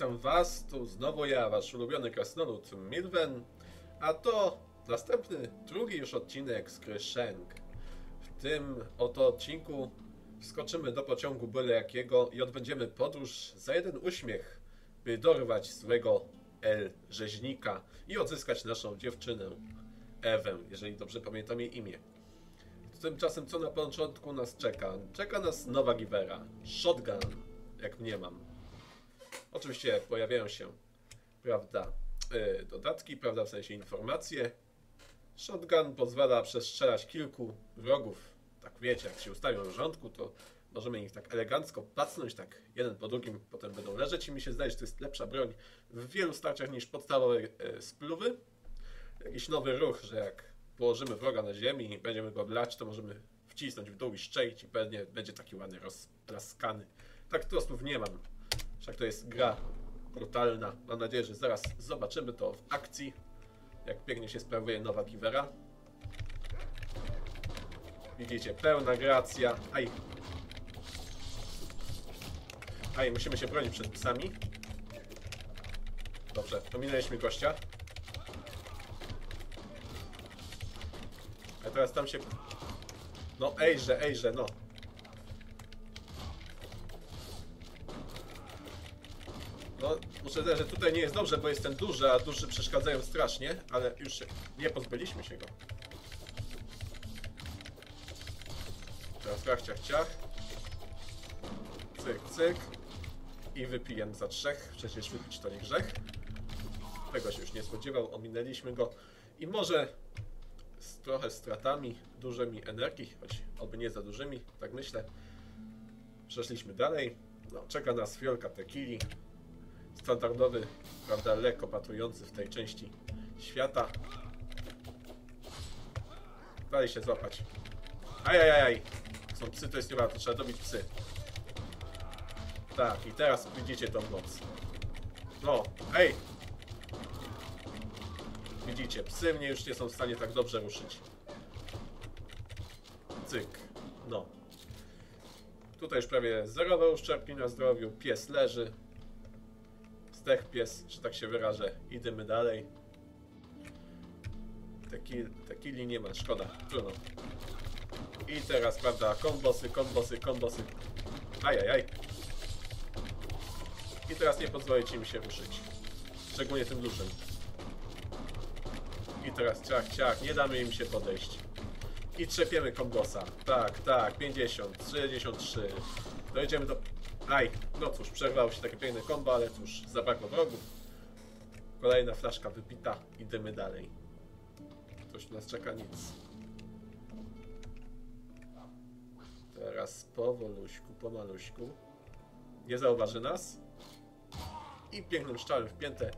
Witam Was, tu znowu ja, Wasz ulubiony krasnolud Milven, a to następny, drugi już odcinek z gry Shank. W tym oto odcinku wskoczymy do pociągu byle jakiego i odbędziemy podróż za jeden uśmiech, by dorwać złego L. rzeźnika i odzyskać naszą dziewczynę, Ewę, jeżeli dobrze pamiętam jej imię. Tymczasem co na początku nas czeka? Czeka nas nowa givera, shotgun, jak mnie mam. Oczywiście pojawiają się, prawda, yy, dodatki, prawda, w sensie informacje. Shotgun pozwala przestrzelać kilku wrogów. Tak wiecie, jak się ustawią w rządku, to możemy ich tak elegancko pacnąć, tak jeden po drugim, potem będą leżeć i mi się zdaje, że to jest lepsza broń w wielu starciach niż podstawowe e, spluwy. Jakiś nowy ruch, że jak położymy wroga na ziemi i będziemy go blać, to możemy wcisnąć w dół i szczelić i pewnie będzie taki ładny rozplaskany. Tak trosów nie mam. Wszak to jest gra brutalna. Mam nadzieję, że zaraz zobaczymy to w akcji. Jak pięknie się sprawuje nowa Givera. Widzicie, pełna gracja. Aj. Aj, musimy się bronić przed psami. Dobrze, pominęliśmy gościa. A teraz tam się... No ejże, ejże, no. No, muszę powiedzieć, że tutaj nie jest dobrze, bo jest ten duży, a duży przeszkadzają strasznie, ale już nie pozbyliśmy się go. Teraz ciach, ciach, ciach. Cyk, cyk. I wypijem za trzech, przecież wypić to nie grzech. Tego się już nie spodziewał, ominęliśmy go. I może z trochę stratami dużymi energii, choć oby nie za dużymi, tak myślę. Przeszliśmy dalej. No, czeka nas fiolka tequili. Standardowy, prawda, lekko patujący w tej części świata. Dalej się złapać. Ajajaj! Są psy, to jest nie warto, trzeba dobić psy. Tak, i teraz widzicie tą moc. No, ej! Widzicie, psy mnie już nie są w stanie tak dobrze ruszyć. Cyk. No. Tutaj już prawie zerowe uszczerbki na zdrowiu. Pies leży. Zdech pies, że tak się wyrażę. Idziemy dalej. Tekil, tekili nie ma, szkoda. Trudno. I teraz, prawda, kombosy, kombosy, kombosy. Ajajaj. I teraz nie pozwolicie mi się ruszyć. Szczególnie tym dużym. I teraz ciach, ciach, nie damy im się podejść. I trzepiemy kombosa. Tak, tak, 50, 63. Dojedziemy do... Aj, no cóż, przerwało się takie piękne kombo, ale cóż, zabrakło wrogów. Kolejna flaszka wypita, idziemy dalej. Coś nas czeka, nic. Teraz powoluśku, pomaluśku. Nie zauważy nas. I pięknym szczałem wpięte.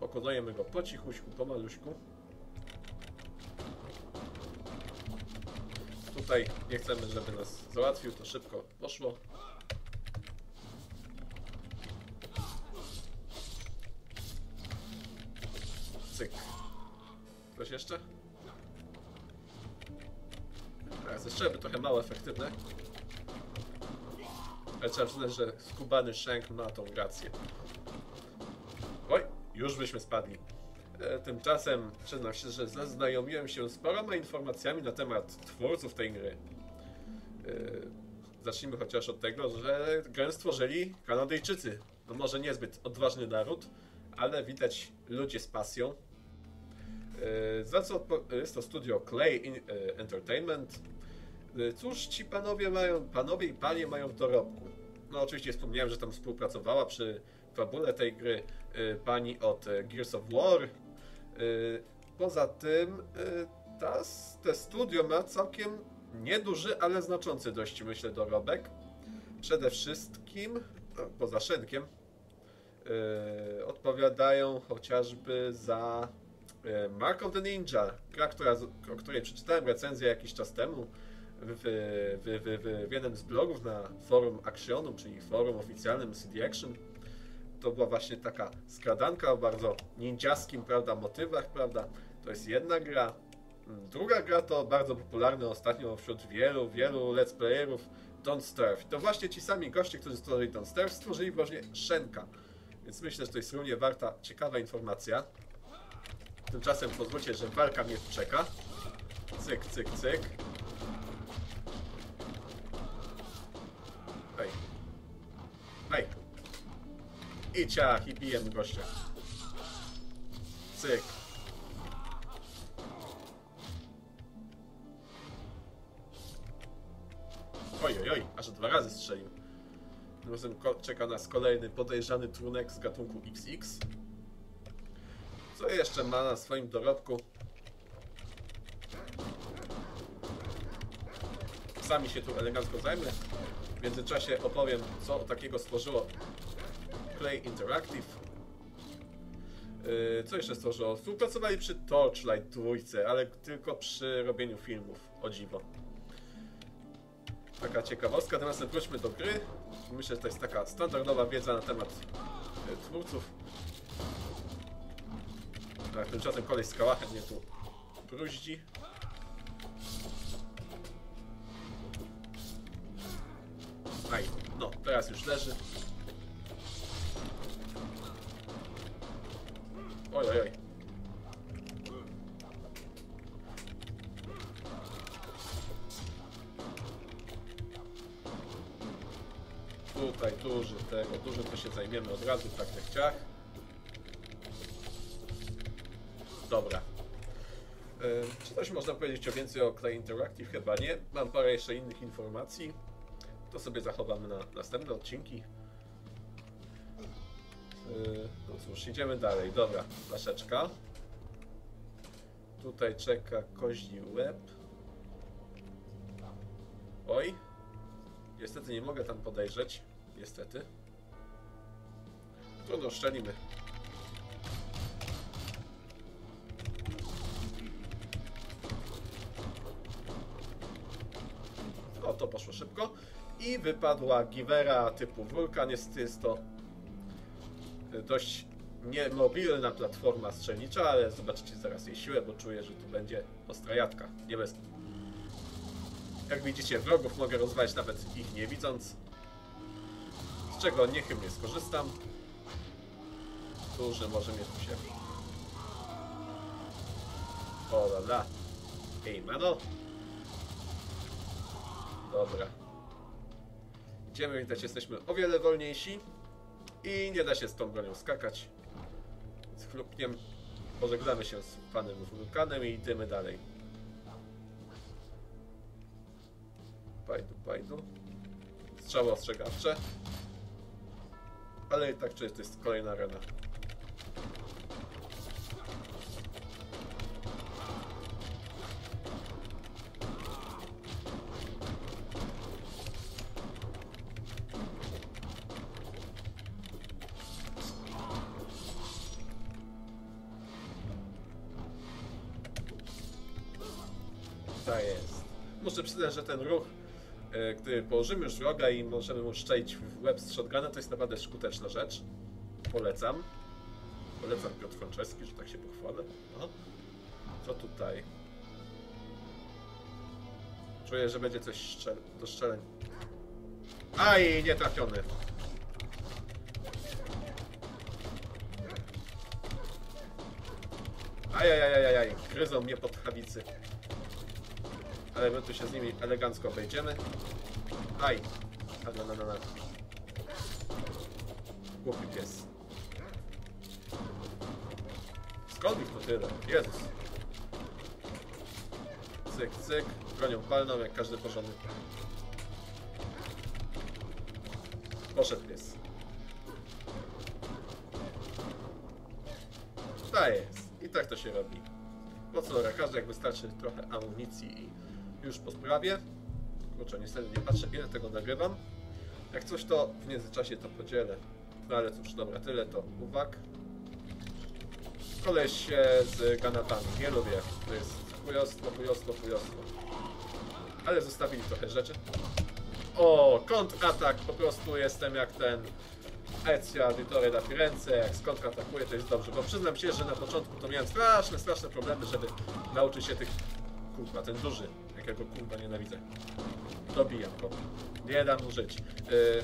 Pokonujemy go po cichuśku, pomaluśku. Tutaj nie chcemy, żeby nas załatwił, to szybko poszło. Jeszcze? A, ze strzelby trochę mało efektywne. Ale trzeba przyznać, że skubany Shank ma tą grację. Oj, już byśmy spadli. E, Tymczasem przyznam się, że zaznajomiłem się z paroma informacjami na temat twórców tej gry. E, Zacznijmy chociaż od tego, że grę stworzyli Kanadyjczycy. No może niezbyt odważny naród, ale widać ludzie z pasją. E, Za co odpo- jest to studio Clay e, Entertainment. E, Cóż ci panowie mają, panowie i panie mają w dorobku? No oczywiście wspomniałem, że tam współpracowała przy fabule tej gry e, pani od e, Gears of War. E, Poza tym e, ta, te studio ma całkiem nieduży, ale znaczący dość myślę dorobek. Przede wszystkim, no, poza Szenkiem, e, odpowiadają chociażby za e, Mark of the Ninja, gra, która, o której przeczytałem recenzję jakiś czas temu w, w, w, w, jednym z blogów na forum Actionu, czyli forum oficjalnym CD Action. To była właśnie taka skradanka o bardzo ninjaskim, prawda, motywach, prawda. To jest jedna gra. Druga gra to bardzo popularna ostatnio wśród wielu, wielu let's playerów Don't Starve. To właśnie ci sami goście, którzy stworzyli Don't Starve, stworzyli właśnie Shenka. Więc myślę, że to jest równie warta, ciekawa informacja. Tymczasem pozwólcie, że walka mnie czeka. Cyk, cyk, cyk. Hej. Hej. I ciach, i bijemy gościa. Cyk. Oj, oj, oj, aż dwa razy strzelił. Razem czeka nas kolejny podejrzany trunek z gatunku XX. Co jeszcze ma na swoim dorobku? Sami się tu elegancko zajmę. W międzyczasie opowiem, co takiego stworzyło Play Interactive. Yy, Co jeszcze stworzyło? Współpracowali przy Torchlight trójce, ale tylko przy robieniu filmów, o dziwo. Taka ciekawostka, teraz wróćmy do gry. Myślę, że to jest taka standardowa wiedza na temat e, twórców. Tak, tymczasem kolej z kałachem mnie tu bruździ. Aj, no, teraz już leży. Oj, oj, oj. Tutaj duży tego, dużym to się zajmiemy od razu, tak jak ciach. Dobra. Yy, Czy coś można powiedzieć o więcej o Clay Interactive? Chyba nie. Mam parę jeszcze innych informacji. To sobie zachowamy na następne odcinki. Yy, No cóż, idziemy dalej. Dobra, flaszeczka. Tutaj czeka koźni łeb. Oj. Niestety nie mogę tam podejrzeć. Niestety. Trudno, szczelimy. Wypadła Givera typu wulkan. Jest, jest to dość niemobilna platforma strzelnicza, ale zobaczycie zaraz jej siłę, bo czuję, że tu będzie ostra jadka. Nie bez... Jak widzicie, wrogów mogę rozwalić nawet ich nie widząc. Z czego niechybnie skorzystam. Duży może mnie tu się... O la la. Ej, mano. Dobra. Idziemy, widać, jesteśmy o wiele wolniejsi. I nie da się z tą bronią skakać. Z chlupniem pożegnamy się z panem wulkanem i idziemy dalej. Pajdu, pajdu. Strzały ostrzegawcze. Ale i tak czy to jest kolejna arena. Tak jest. Muszę przyznać, że ten ruch, e, gdy położymy już wroga i możemy mu szczelić w łeb z shotguna, to jest naprawdę skuteczna rzecz. Polecam. Polecam Piotr Franceski, że tak się pochwalę. No. Co tutaj? Czuję, że będzie coś szczel do szczeleń. Aj, nie trafiony. Ajajajajaj, gryzą mnie pod chawicy. Ale my tu się z nimi elegancko obejdziemy. Aj! A, na, na, na. Głupi pies. Skąd ich to tyle? Jezus. Cyk, cyk. Bronią palną jak każdy porządny. Poszedł pies. Tak jest. I tak to się robi. Po co każdy jak wystarczy trochę amunicji i już po sprawie. Kurczę, niestety nie patrzę ile tego nagrywam. Jak coś to w międzyczasie to podzielę. No ale cóż, dobra, tyle to uwag. Koleś się z ganatami, nie lubię. To jest chujostwo, chujostwo, chujostwo. Ale zostawili trochę rzeczy. O, kontratak, po prostu jestem jak ten Ezio Auditore da Firenze, jak skontratakuje to jest dobrze, bo przyznam się, że na początku to miałem straszne, straszne problemy, żeby nauczyć się tych... Kurwa, ten duży, jakiego kurwa nienawidzę. Dobijam go. Nie dam mu żyć. Yy,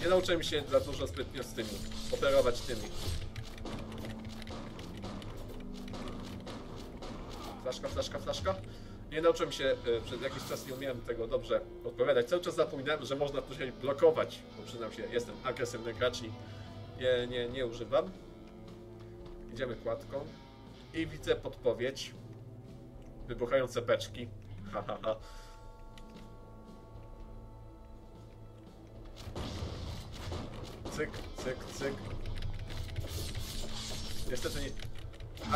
Nie nauczyłem się za dużo zbytnio z tymi. Operować tymi. Flaszka, flaszka, flaszka. Nie nauczyłem się, e, przez jakiś czas nie umiałem tego dobrze odpowiadać. Cały czas zapominałem, że można się blokować. Bo przyznam się, jestem agresywny gracz i nie, nie, nie używam. Idziemy kładką. I widzę podpowiedź. Wybuchające beczki. Ha. Cyk, cyk, cyk. Niestety nie...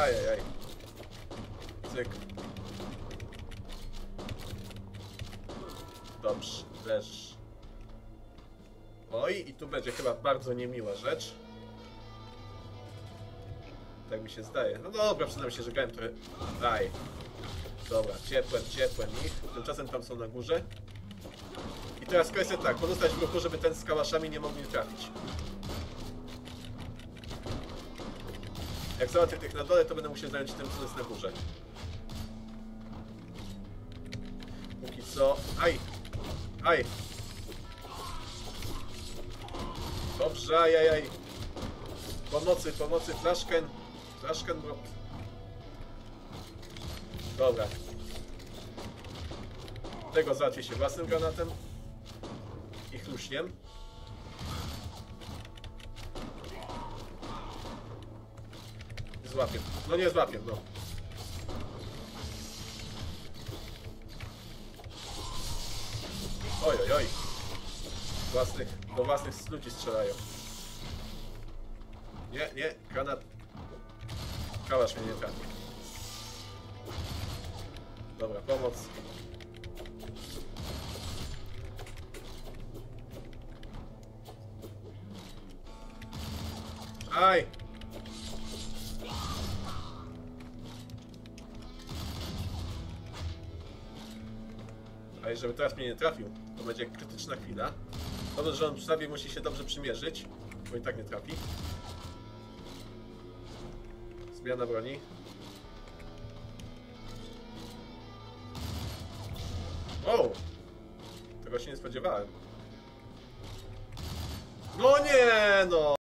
Ajajaj. Cyk. Dobrze, leż. Oj, i tu będzie chyba bardzo niemiła rzecz. Tak mi się zdaje. No dobra, przyznam się, że grałem trochę... Daj. Dobra, ciepłem, ciepłem ich. Tymczasem tam są na górze. I teraz kwestia tak, pozostać w ruchu, żeby ten z kałaszami nie mogli trafić. Jak załatwię tych na dole, to będę musiał zająć tym, co jest na górze. Póki co... Aj! Aj! Dobrze, ajajaj! Pomocy, pomocy, flaszken! Flaszken, bro... Dobra. Tego załatwię się własnym granatem. I chluśniem. Złapię. No nie złapię, no. Oj, oj, oj. Własnych, do własnych ludzi strzelają. Nie, nie, granat. Kałasz mnie nie trafi. Dobra, pomoc. Aj! A i żeby teraz mnie nie trafił, to będzie krytyczna chwila. Dobrze, że on sobie musi się dobrze przymierzyć, bo i tak nie trafi. Zmiana broni. Spodziewałem. No nie, no!